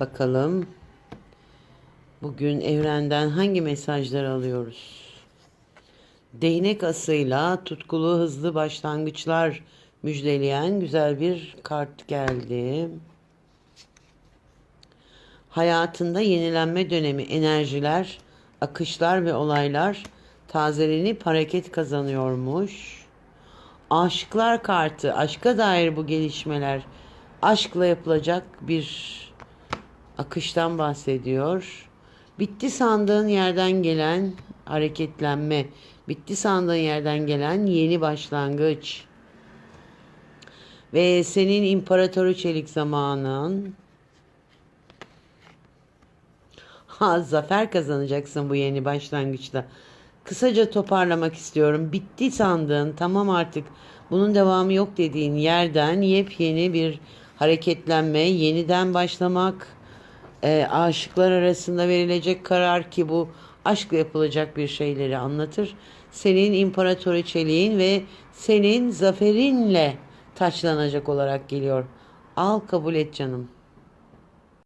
Bakalım bugün evrenden hangi mesajlar alıyoruz? Değnek asıyla tutkulu hızlı başlangıçlar müjdeleyen güzel bir kart geldi. Hayatında yenilenme dönemi enerjiler, akışlar ve olaylar tazelenip hareket kazanıyormuş. Aşıklar kartı, aşka dair bu gelişmeler, aşkla yapılacak bir akıştan bahsediyor. Bitti sandığın yerden gelen hareketlenme, bitti sandığın yerden gelen yeni başlangıç. Ve senin imparatoru çelik zamanın Ha, zafer kazanacaksın bu yeni başlangıçta. Kısaca toparlamak istiyorum. Bitti sandığın, tamam artık bunun devamı yok dediğin yerden yepyeni bir hareketlenme, yeniden başlamak, e, aşıklar arasında verilecek karar ki bu aşkla yapılacak bir şeyleri anlatır. Senin imparatoriçeliğin ve senin zaferinle taçlanacak olarak geliyor. Al kabul et canım.